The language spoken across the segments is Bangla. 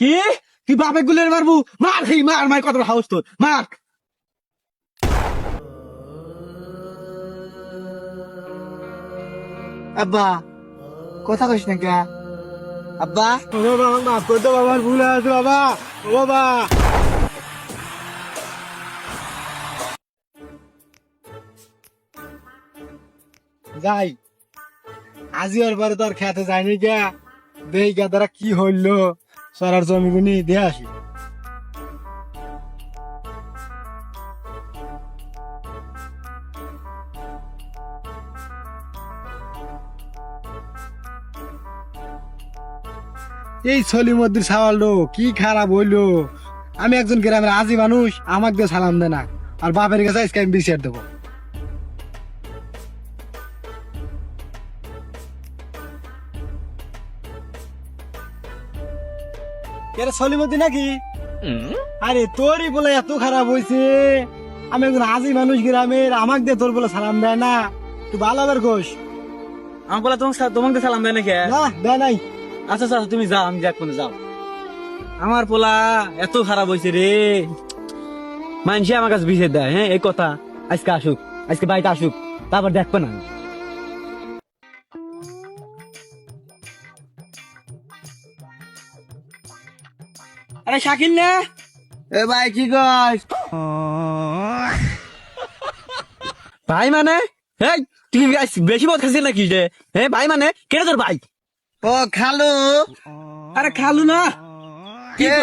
কি? বাপে গুলের মারবু? মার মার কত হাউস তোর। মার। আব্বা, কথা কইস না আব্বা। বাবা আমাকে মাফ করে দাও, বাবার ভুল আছে বাবা। ও বাবা। যাই। আজি ওর পরে তোর খেতে যায়নি কে? দেই তারা কি হইল? সরার জমিগুনি দিয়ে আসি। এই মধ্যে সাওয়ালো কি খারাপ হইল? আমি একজন গ্রামের আজি মানুষ, আমাকে দিয়ে সালাম দে না আর বাপের কাছে আজকে আমি দেবো। এরা সলিমতি নাকি? আরে তোরই বলে এত খারাপ হয়েছে আমি একজন আজি মানুষ গ্রামের আমাকে দিয়ে তোর বলে সালাম দেয় না। তুই ভালো আবার কোষ আমার বলে তোমাকে তোমাকে সালাম দেয় নাকি? না দেয় নাই। আচ্ছা আচ্ছা তুমি যাও আমি যাক কোনে যাও। আমার পোলা এত খারাপ হয়েছে রে। মানসি আমার কাছে বিষে দেয় হ্যাঁ এই কথা। আজকে আসুক আজকে বাড়িতে আসুক তারপর দেখবে না। আরে শাকিল না। এ ভাই কি কইস? ভাই মানে? এই তুই আজ বেশি মদ খাচ্ছিস নাকি রে হ্যাঁ ভাই মানে? কেটে তোর ভাই? ও খালু। আরে খালু না। কি কে?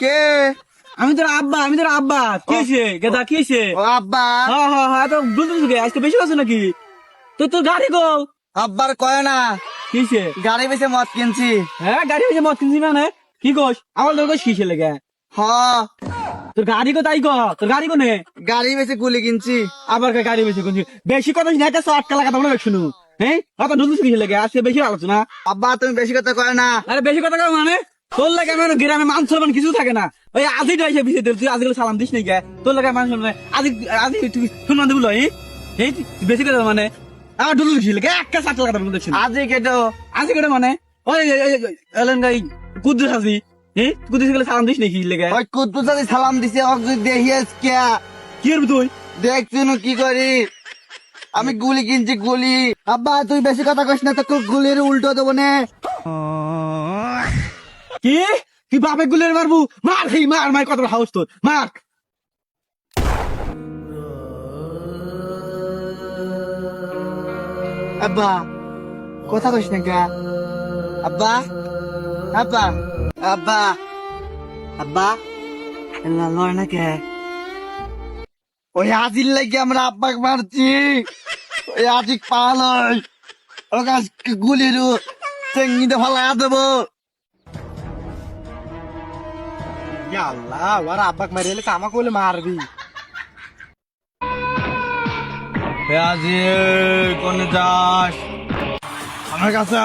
কে? আমি তোর আব্বা আমি তোর আব্বা। কি হয়েছে গেদা কি হয়েছে ও আব্বা। হ্যাঁ হ্যাঁ হ্যাঁ তো বলতে বলতে আজকে বেশি আছে নাকি? তো তোর গাড়ি গো আব্বার কয় না। কি হয়েছে গাড়ি বেচে মদ কিনছি। হ্যাঁ গাড়ি হয়েছে মদ কিনছি মানে? কি কোস আমার তোর কোস কিসে লেগে হ তোর গাড়ি কো তাই কো তোর গাড়ি কোনে গাড়ি বেচে গুলি কিনছি আবার কে গাড়ি বেশি কোনছি বেশি কথা না একটা শর্ট কালা কথা বলে শুনু হ্যাঁ অত ঢুলুস কিসে লেগে আজকে বেশি আলোচনা আব্বা তুমি বেশি কথা কয় না আরে বেশি কথা কও মানে তোর লাগে আমার গ্রামে মান সম্মান কিছু থাকে না ওই আজি এসে বিষয় তুই আজকে সালাম দিস নি গে তোর লাগে মান সম্মান আজি আজি তুই শুনমান দিবলো এই এই বেশি কথা মানে আমার ঢুলু কিসে লেগে একটা সাত বলতে আজি কেটো আজি কেটে মানে ওই এলেন গাই কুদ্দুস আজি হ্যাঁ কুদ্দুস গেলে সালাম দিস নাকি লেগে? ওই কুদ্দুস যদি সালাম দিছে যদি দেখিয়েছ কে কি করবি তুই? দেখছি কি করি। আমি গুলি কিনছি গুলি। আব্বা তুই বেশি কথা কইস না তো গুলির উল্টো দেবো নে। কি? তুই বাপে গুলের মারবু? মার খেই মার মার কত হাউস তোর। মার। আব্বা কথা কইস না কে? আব্বা আব্বা আব্বা আব্বা লয় না কে? ওই আজির লাগে আমরা আব্বাকে মারছি। ওই আজিক পালয় ওকে আজকে গুলির চেঙ্গিতে ফালা দেবো। আল্লাহ ওর আব্বাক মারি এলে আমাকে বলে মারবি। আজি কোনে যাস? আমার কাছে।